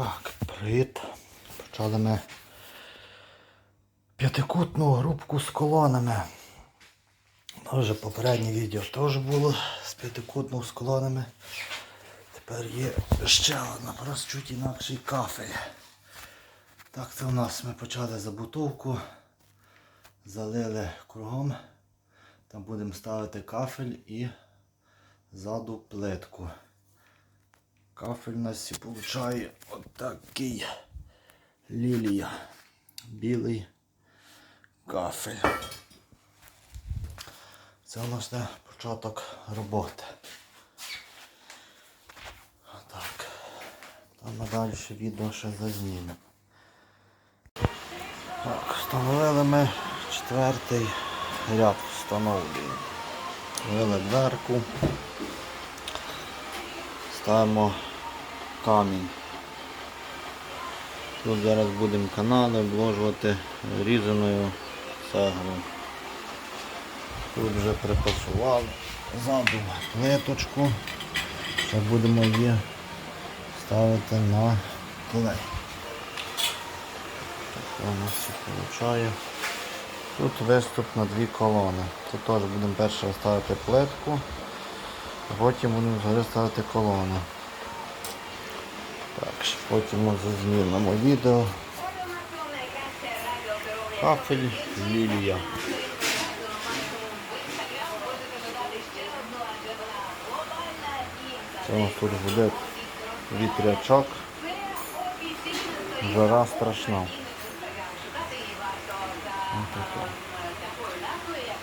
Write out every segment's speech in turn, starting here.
Так, привіт. Почали ми п'ятикутну грубку з колонами. Ну, Вже попереднє відео теж було з п'ятикутну з колонами. Тепер є ще одна, просто чуть інакший кафель. Так, це у нас ми почали забутовку. Залили кругом. Там будемо ставити кафель і ззаду плитку. Кафель у нас виходить отакий лілія. Білий кафель. Це у нас не початок роботи. Так. Там надалі ще відео ще зазнімемо. Так, встановили ми четвертий ряд встановлюємо. Вили дверку. Ставимо камінь. Тут зараз будемо канали обложувати різаною цеглою. Тут вже припасували ззаду плиточку. Ще будемо її ставити на клей. Так у нас все виходить. Тут виступ на дві колони. Тут теж будемо перше ставити плитку, а потім будемо ставити колону. Так, потім ми зазнімемо відео. Кафель лілія. Це у нас тут буде вітрячок. Жара страшна.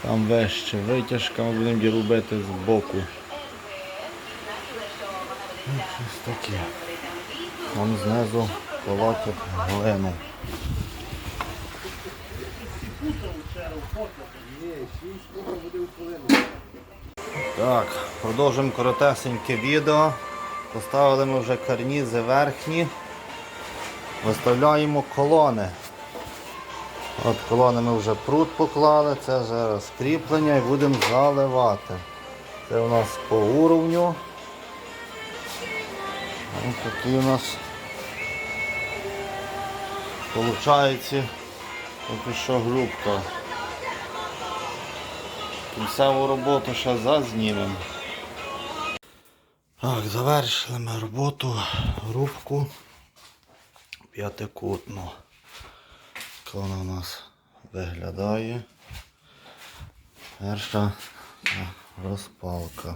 Там вище витяжка, ми будемо робити з боку. Ну, Щось таке. Вон знизу колотять глину. Так, продовжуємо коротесеньке відео. Поставили ми вже карнізи верхні. Виставляємо колони. От колони ми вже прут поклали, це зараз кріплення і будемо заливати. Це у нас по уровню. Ось такий у нас виходить поки що грубка. Кінцеву роботу ще зазнімемо. Так, завершили ми роботу грубку п'ятикутну. Така вона у нас виглядає. Перша розпалка.